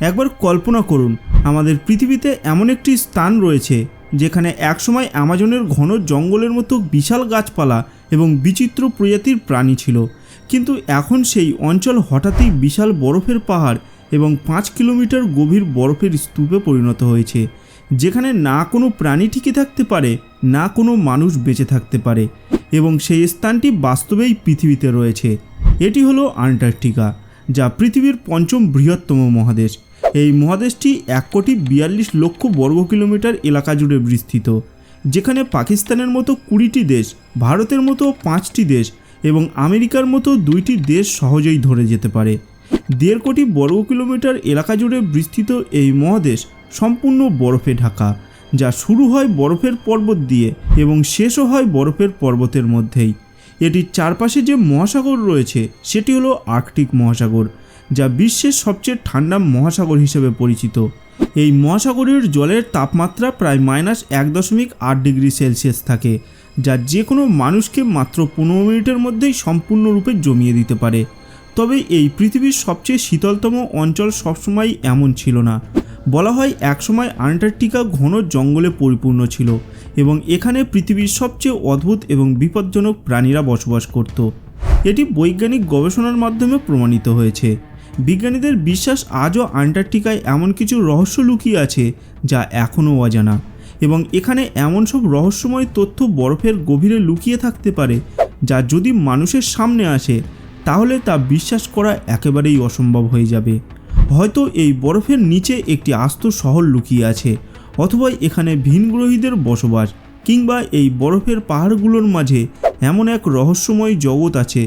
একবার কল্পনা করুন, আমাদের পৃথিবীতে এমন একটি স্থান রয়েছে, যেখানে একসময় অ্যামাজনের ঘন জঙ্গলের মতো বিশাল গাছপালা এবং বিচিত্র প্রজাতির প্রাণী ছিল। কিন্তু এখন সেই অঞ্চল হঠাৎই বিশাল বরফের পাহাড় এবং পাঁচ কিলোমিটার গভীর বরফের স্তূপে পরিণত হয়েছে, যেখানে না কোনো প্রাণী টিকে থাকতে পারে, না কোনো মানুষ বেঁচে থাকতে পারে এবং সেই স্থানটি বাস্তবেই পৃথিবীতে রয়েছে। এটি হলো আন্টার্কটিকা, যা পৃথিবীর পঞ্চম বৃহত্তম মহাদেশ। এই মহাদেশটি এক কোটি বিয়াল্লিশ লক্ষ বর্গ কিলোমিটার এলাকা জুড়ে বিস্তৃত, যেখানে পাকিস্তানের মতো কুড়িটি দেশ, ভারতের মতো পাঁচটি দেশ এবং আমেরিকার মতো দুইটি দেশ সহজেই ধরে যেতে পারে। দেড় কোটি বর্গ কিলোমিটার এলাকা জুড়ে বিস্তৃত এই মহাদেশ সম্পূর্ণ বরফে ঢাকা, যা শুরু হয় বরফের পর্বত দিয়ে এবং শেষও হয় বরফের পর্বতের মধ্যেই। এটির চারপাশে যে মহাসাগর রয়েছে, সেটি হলো আর্কটিক মহাসাগর, যা বিশ্বের সবচেয়ে ঠান্ডা মহাসাগর হিসেবে পরিচিত। এই মহাসাগরের জলের তাপমাত্রা প্রায় মাইনাস এক দশমিক আট ডিগ্রি সেলসিয়াস থাকে, যা যে কোনো মানুষকে মাত্র পনেরো মিনিটের মধ্যেই সম্পূর্ণরূপে জমিয়ে দিতে পারে। তবে এই পৃথিবীর সবচেয়ে শীতলতম অঞ্চল সবসময় এমন ছিল না। বলা হয়, একসময় আন্টার্কটিকা ঘন জঙ্গলে পরিপূর্ণ ছিল এবং এখানে পৃথিবীর সবচেয়ে অদ্ভুত এবং বিপজ্জনক প্রাণীরা বসবাস করত। এটি বৈজ্ঞানিক গবেষণার মাধ্যমে প্রমাণিত হয়েছে। বিজ্ঞানীদের বিশ্বাস আজও আন্টার্কটিকায় এমন কিছু রহস্য লুকিয়ে আছে যা এখনও অজানা এবং এখানে এমন সব রহস্যময় তথ্য বরফের গভীরে লুকিয়ে থাকতে পারে যা যদি মানুষের সামনে আসে, তাহলে তা বিশ্বাস করা একেবারেই অসম্ভব হয়ে যাবে। হয়তো এই বরফের নিচে একটি আস্ত শহর লুকিয়ে আছে, অথবা এখানে ভিনগ্রহীদের বসবাস, কিংবা এই বরফের পাহাড়গুলোর মাঝে এমন এক রহস্যময় জগৎ আছে,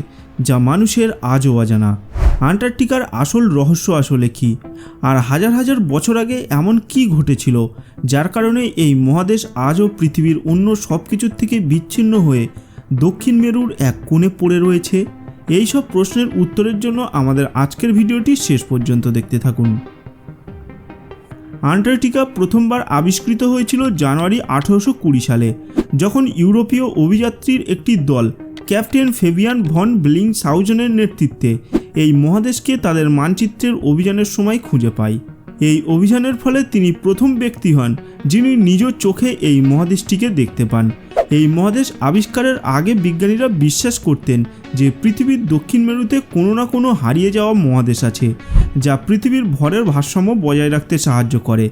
যা মানুষের আজও অজানা। আন্টার্কটিকার আসল রহস্য আসলে কী? আর হাজার হাজার বছর আগে এমন কি ঘটেছিল, যার কারণে এই মহাদেশ আজও পৃথিবীর অন্য সব কিছুর থেকে বিচ্ছিন্ন হয়ে দক্ষিণ মেরুর এক কোণে পড়ে রয়েছে? এই সব প্রশ্নের উত্তরের জন্য আমাদের আজকের ভিডিওটি শেষ পর্যন্ত দেখতে থাকুন। আন্টার্কটিকা প্রথমবার আবিষ্কৃত হয়েছিল জানুয়ারি আঠারোশো কুড়ি সালে, যখন ইউরোপীয় অভিযাত্রীর একটি দল, ক্যাপ্টেন ফেবিয়ান ভন ব্লিং সাউজনের নেতৃত্বে এই মহাদেশকে তাদের মানচিত্রের অভিযানের সময় খুঁজে পায়। এই অভিযানের ফলে তিনি প্রথম ব্যক্তি হন যিনি নিজ চোখে এই মহাদেশটিকে দেখতে পান। এই মহাদেশ আবিষ্কারের আগে বিজ্ঞানীরা বিশ্বাস করতেন যে পৃথিবীর দক্ষিণ মেরুতে কোনো না কোনো হারিয়ে যাওয়া মহাদেশ আছে, যা পৃথিবীর ভরের ভারসাম্য বজায় রাখতে সাহায্য করে।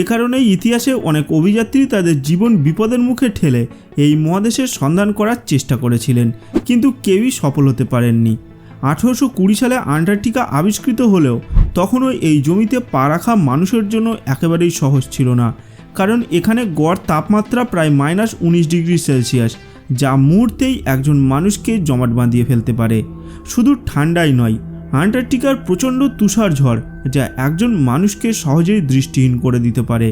এ কারণে ইতিহাসে অনেক অভিযাত্রী তাদের জীবন বিপদের মুখে ঠেলে এই মহাদেশের সন্ধান করার চেষ্টা করেছিলেন, কিন্তু কেউই সফল হতে পারেননি। আঠেরোশো কুড়ি সালে আন্টার্কটিকা আবিষ্কৃত হলেও তখনও এই জমিতে পা রাখা মানুষের জন্য একেবারেই সহজ ছিল না। কারণ এখানে গড় তাপমাত্রা প্রায় মাইনাস উনিশ ডিগ্রি সেলসিয়াস, যা মুহূর্তেই একজন মানুষকে জমাট বাঁধিয়ে ফেলতে পারে। শুধু ঠান্ডাই নয়, আন্টার্কটিকার প্রচণ্ড তুষার ঝড়, যা একজন মানুষকে সহজেই দৃষ্টিহীন করে দিতে পারে।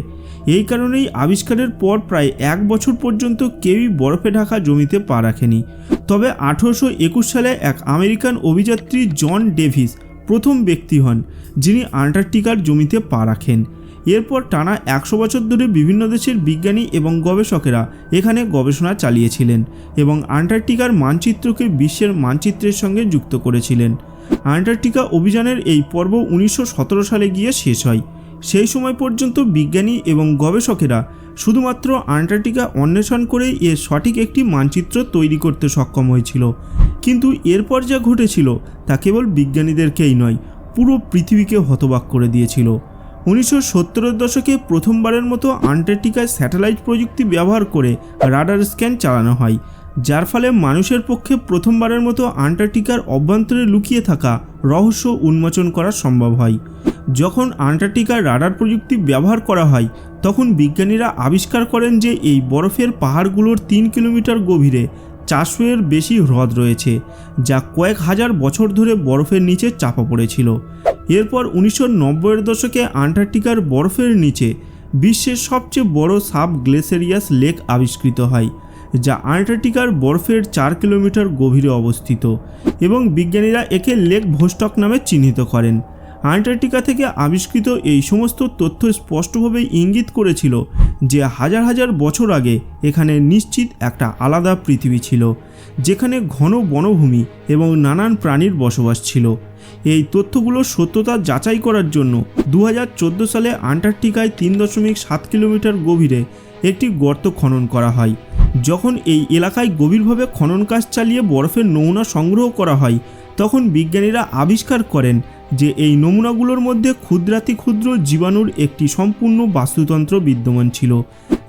এই কারণেই আবিষ্কারের পর প্রায় এক বছর পর্যন্ত কেউই বরফে ঢাকা জমিতে পা রাখেনি। তবে আঠেরোশো একুশ সালে এক আমেরিকান অভিযাত্রী জন ডেভিস প্রথম ব্যক্তি হন, যিনি আন্টার্কটিকার জমিতে পা রাখেন। এরপর টানা একশো বছর ধরে বিভিন্ন দেশের বিজ্ঞানী এবং গবেষকেরা এখানে গবেষণা চালিয়েছিলেন এবং আন্টার্কটিকার মানচিত্রকে বিশ্বের মানচিত্রের সঙ্গে যুক্ত করেছিলেন। আন্টার্কটিকা অভিযানের এই পর্ব উনিশশো সতেরো সালে গিয়ে শেষ হয়। সেই সময় পর্যন্ত বিজ্ঞানী এবং গবেষকেরা শুধুমাত্র আন্টার্কটিকা অন্বেষণ করেই এর সঠিক একটি মানচিত্র তৈরি করতে সক্ষম হয়েছিল। কিন্তু এরপর যা ঘটেছিল তা কেবল বিজ্ঞানীদেরকেই নয়, পুরো পৃথিবীকে হতবাক করে দিয়েছিল। উনিশশো সত্তরের দশকে প্রথমবারের মতো আন্টার্কটিকায় স্যাটেলাইট প্রযুক্তি ব্যবহার করে রাডার স্ক্যান চালানো হয়, যার ফলে মানুষের পক্ষে প্রথমবারের মতো আন্টার্কটিকার অভ্যন্তরে লুকিয়ে থাকা রহস্য উন্মোচন করা সম্ভব হয়। যখন আন্টার্কটিকার রাডার প্রযুক্তি ব্যবহার করা হয়, তখন বিজ্ঞানীরা আবিষ্কার করেন যে এই বরফের পাহাড়গুলোর তিন কিলোমিটার গভীরে চারশো এর বেশি হ্রদ রয়েছে, যা কয়েক হাজার বছর ধরে বরফের নিচে চাপা পড়েছিল। এরপর উনিশশো নব্বইয়ের দশকে আন্টার্কটিকার বরফের নিচে বিশ্বের সবচেয়ে বড় সাব গ্লেসেরিয়াস লেক আবিষ্কৃত হয়, যা আন্টার্কটিকার বরফের চার কিলোমিটার গভীরে অবস্থিত এবং বিজ্ঞানীরা একে লেক ভোস্টক নামে চিহ্নিত করেন। আন্টার্কটিকা থেকে আবিষ্কৃত এই সমস্ত তথ্য স্পষ্টভাবে ইঙ্গিত করেছিল যে হাজার হাজার বছর আগে এখানে নিশ্চিত একটা আলাদা পৃথিবী ছিল, যেখানে ঘন বনভূমি এবং নানান প্রাণীর বসবাস ছিল। এই তথ্যগুলোর সত্যতা যাচাই করার জন্য দু হাজার চোদ্দ সালে আন্টার্কটিকায় তিন দশমিক সাত কিলোমিটার গভীরে একটি গর্ত খনন করা হয়। যখন এই এলাকায় গভীরভাবে খনন কাজ চালিয়ে বরফের নমুনা সংগ্রহ করা হয়, তখন বিজ্ঞানীরা আবিষ্কার করেন যে এই নমুনাগুলোর মধ্যে ক্ষুদ্রাতি ক্ষুদ্র জীবাণুর একটি সম্পূর্ণ বাস্তুতন্ত্র বিদ্যমান ছিল,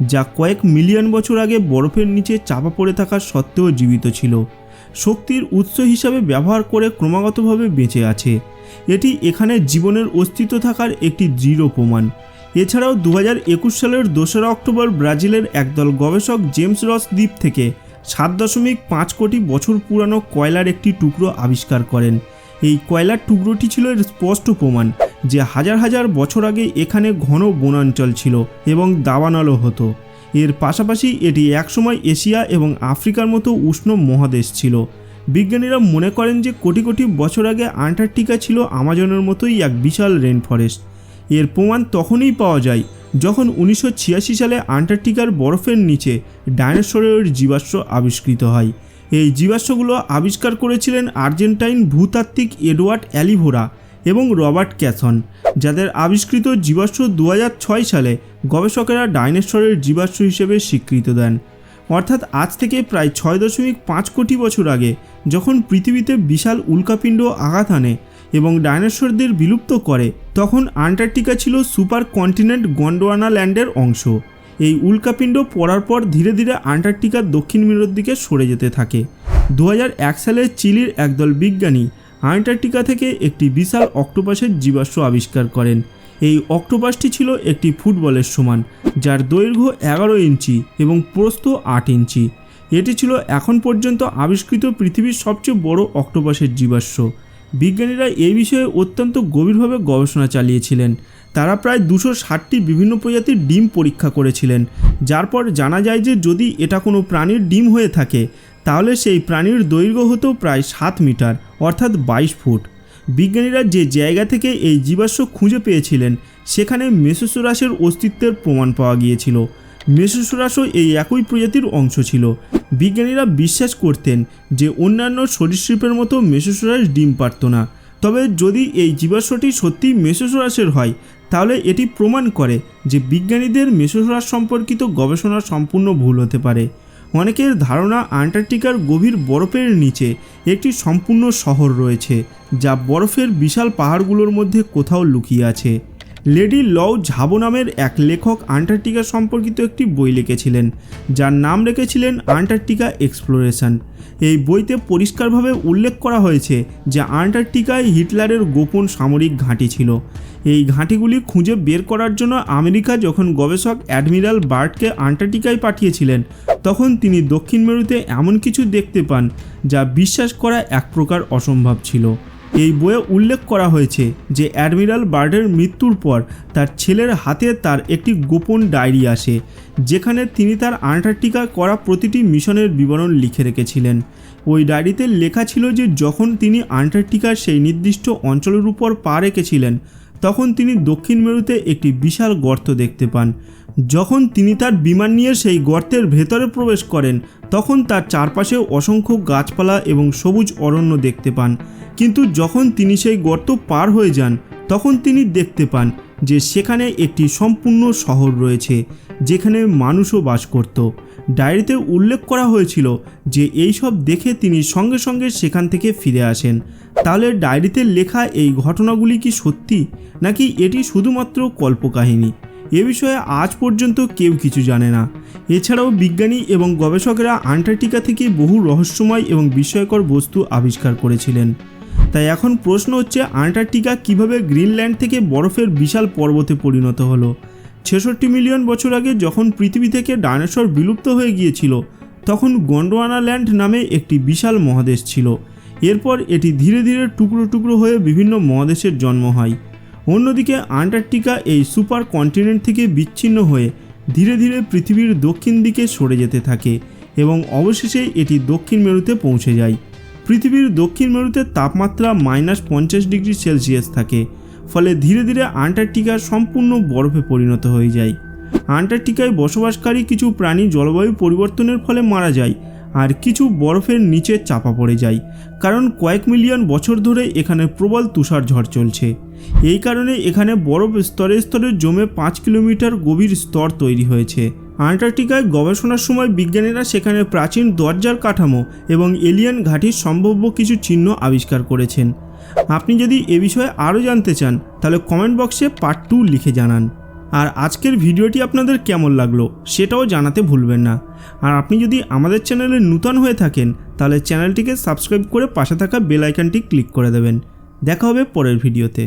যা কয়েক মিলিয়ন বছর আগে বরফের নিচে চাপা পড়ে থাকা সত্ত্বেও জীবিত ছিল। শক্তির উৎস হিসাবে ব্যবহার করে ক্রমাগতভাবে বেঁচে আছে। এটি এখানে জীবনের অস্তিত্ব থাকার একটি দৃঢ় প্রমাণ। এছাড়াও দু হাজার একুশ সালের দোসরা অক্টোবর ব্রাজিলের একদল গবেষক জেমস রস দ্বীপ থেকে সাত দশমিক পাঁচ কোটি বছর পুরানো কয়লার একটি টুকরো আবিষ্কার করেন। এই কয়লার টুকরোটি ছিল এর স্পষ্ট প্রমাণ যে হাজার হাজার বছর আগে এখানে ঘন বনাঞ্চল ছিল এবং দাবানলও হতো। এর পাশাপাশি এটি একসময় এশিয়া এবং আফ্রিকার মতো উষ্ণ মহাদেশ ছিল। বিজ্ঞানীরা মনে করেন যে কোটি কোটি বছর আগে আন্টার্কটিকা ছিল আমাজনের মতোই এক বিশাল রেন ফরেস্ট এর প্রমাণ তখনই পাওয়া যায় যখন উনিশশো ছিয়াশি সালে আন্টার্কটিকার বরফের নিচে ডাইনোসরের জীবাশ্ম আবিষ্কৃত হয়। এই জীবাশ্মগুলো আবিষ্কার করেছিলেন আর্জেন্টাইন ভূতাত্ত্বিক এডওয়ার্ড অ্যালিভোরা। এবং রবার্ট ক্যাথন, যাদের আবিষ্কৃত জীবাশ্ম দু হাজার ছয় সালে গবেষকেরা ডাইনোসরের জীবাশ্ম হিসেবে স্বীকৃত দেন। অর্থাৎ আজ থেকে প্রায় ছয় দশমিক পাঁচ কোটি বছর আগে, যখন পৃথিবীতে বিশাল উল্কাপিণ্ড আঘাত আনে এবং ডাইনোসরদের বিলুপ্ত করে, তখন আন্টার্কটিকা ছিল সুপার কন্টিনেন্ট গন্ডোয়ানা ল্যান্ডের অংশ। এই উল্কাপিণ্ড পড়ার পর ধীরে ধীরে আন্টার্কটিকার দক্ষিণ মেরুর দিকে সরে যেতে থাকে। দু হাজার এক সালে চিলির একদল বিজ্ঞানী আন্টার্কটিকা থেকে একটি বিশাল অক্টোপাসের জীবাশ্ম আবিষ্কার করেন। এই অক্টোপাসটি ছিল একটি ফুটবলের সমান, যার দৈর্ঘ্য এগারো ইঞ্চি এবং প্রস্থ আট ইঞ্চি। এটি ছিল এখন পর্যন্ত আবিষ্কৃত পৃথিবীর সবচেয়ে বড় অক্টোপাসের জীবাশ্ম। বিজ্ঞানীরা এই বিষয়ে অত্যন্ত গভীরভাবে গবেষণা চালিয়েছিলেন। তারা প্রায় দুশো ষাটটি বিভিন্ন প্রজাতির ডিম পরীক্ষা করেছিলেন, যার পর জানা যায় যে যদি এটা কোনো প্রাণীর ডিম হয়ে থাকে তাহলে সেই প্রাণীর দৈর্ঘ্য হতো প্রায় সাত মিটার, অর্থাৎ বাইশ ফুট। বিজ্ঞানীরা যে জায়গা থেকে এই জীবাশ্ম খুঁজে পেয়েছিলেন, সেখানে মেসোসোরাসের অস্তিত্বের প্রমাণ পাওয়া গিয়েছিল। মেসোসোরাসও এই একই প্রজাতির অংশ ছিল। বিজ্ঞানীরা বিশ্বাস করতেন যে অন্যান্য সরীসৃপের মতো মেসোসোরাস ডিম পারত না। তবে যদি এই জীবাশ্মটি সত্যি মেসোসোরাসের হয়, তাহলে এটি প্রমাণ করে যে বিজ্ঞানীদের মেসোসোরাস সম্পর্কিত গবেষণা সম্পূর্ণ ভুল হতে পারে। অনেকের ধারণা আন্টার্কটিকার গভীর বরফের নিচে একটি সম্পূর্ণ শহর রয়েছে, যা বরফের বিশাল পাহাড়গুলোর মধ্যে কোথাও লুকিয়ে আছে। লেডি লও ঝাবো নামের এক লেখক আন্টার্কটিকা সম্পর্কিত একটি বই লিখেছিলেন, যার নাম রেখেছিলেন আন্টার্কটিকা এক্সপ্লোরেশন। এই বইতে পরিষ্কারভাবে উল্লেখ করা হয়েছে যে আন্টার্কটিকায় হিটলারের গোপন সামরিক ঘাঁটি ছিল। এই ঘাঁটিগুলি খুঁজে বের করার জন্য আমেরিকা যখন গবেষক অ্যাডমিরাল বার্টকে আন্টার্কটিকায় পাঠিয়েছিলেন, তখন তিনি দক্ষিণ মেরুতে এমন কিছু দেখতে পান যা বিশ্বাস করা এক প্রকার অসম্ভব ছিল। এই বইয়ে উল্লেখ করা হয়েছে যে অ্যাডমিরাল বার্ডের মৃত্যুর পর তার ছেলের হাতে তার একটি গোপন ডায়েরি আসে, যেখানে তিনি তার আন্টার্কটিকা করা প্রতিটি মিশনের বিবরণ লিখে রেখেছিলেন। ওই ডায়েরিতে লেখা ছিল যে যখন তিনি আন্টার্কটিকার সেই নির্দিষ্ট অঞ্চলের উপর পা রেখেছিলেন তখন তিনি দক্ষিণ মেরুতে একটি বিশাল গর্ত দেখতে পান। যখন তিনি তার বিমান নিয়ে সেই গর্তের ভেতরে প্রবেশ করেন, তখন তার চারপাশে অসংখ্য গাছপালা এবং সবুজ অরণ্য দেখতে পান। কিন্তু যখন তিনি সেই গর্ত পার হয়ে যান, তখন তিনি দেখতে পান যে সেখানে একটি সম্পূর্ণ শহর রয়েছে, যেখানে মানুষও বাস করত। ডায়েরিতে উল্লেখ করা হয়েছিল যে এই সব দেখে তিনি সঙ্গে সঙ্গে সেখান থেকে ফিরে আসেন। তাহলে ডায়েরিতে লেখা এই ঘটনাগুলি কি সত্যি, নাকি এটি শুধুমাত্র কল্পকাহিনী? এ বিষয়ে আজ পর্যন্ত কেউ কিছু জানে না। এছাড়াও বিজ্ঞানী এবং গবেষকরা আন্টার্কটিকা থেকে বহু রহস্যময় এবং বিস্ময়কর বস্তু আবিষ্কার করেছিলেন। তাই এখন প্রশ্ন হচ্ছে, আন্টার্কটিকা কীভাবে গ্রিনল্যান্ড থেকে বরফের বিশাল পর্বতে পরিণত হলো? ছেষট্টি মিলিয়ন বছর আগে যখন পৃথিবী থেকে ডাইনোসর বিলুপ্ত হয়ে গিয়েছিল, তখন গন্ডোয়ানা ল্যান্ড নামে একটি বিশাল মহাদেশ ছিল। এরপর এটি ধীরে ধীরে টুকরো টুকরো হয়ে বিভিন্ন মহাদেশের জন্ম হয়। অন্যদিকে, আন্টার্কটিকা এই সুপার কন্টিনেন্ট থেকে বিচ্ছিন্ন হয়ে ধীরে ধীরে পৃথিবীর দক্ষিণ দিকে সরে যেতে থাকে এবং অবশেষে এটি দক্ষিণ মেরুতে পৌঁছে যায়। পৃথিবীর দক্ষিণ মেরুতে তাপমাত্রা মাইনাস পঞ্চাশ ডিগ্রি সেলসিয়াস থাকে, ফলে ধীরে ধীরে আন্টার্কটিকা সম্পূর্ণ বরফে পরিণত হয়ে যায়। আন্টার্কটিকায় বসবাসকারী কিছু প্রাণী জলবায়ু পরিবর্তনের ফলে মারা যায়, আর কিছু বরফের নিচে চাপা পড়ে যায়, কারণ কয়েক মিলিয়ন বছর ধরে এখানে প্রবল তুষার ঝড় চলছে। এই কারণে এখানে বরফ স্তরে স্তরে জমে পাঁচ কিলোমিটার গভীর স্তর তৈরি হয়েছে। আন্টার্কটিকায় গবেষণার সময় বিজ্ঞানীরা সেখানে প্রাচীন দরজার কাঠামো এবং এলিয়েন ঘাঁটির সম্ভাব্য কিছু চিহ্ন আবিষ্কার করেছেন। আপনি যদি এ বিষয়ে আরও জানতে চান, তাহলে কমেন্ট বক্সে পার্ট টু লিখে জানান। আর আজকের ভিডিওটি আপনাদের কেমন লাগল, সেটাও জানাতে ভুলবেন না। আর আপনি যদি আমাদের চ্যানেলে নূতন হয়ে থাকেন, তাহলে চ্যানেলটিকে সাবস্ক্রাইব করে পাশে থাকা বেল আইকনটি ক্লিক করে দেবেন। দেখা হবে পরের ভিডিওতে।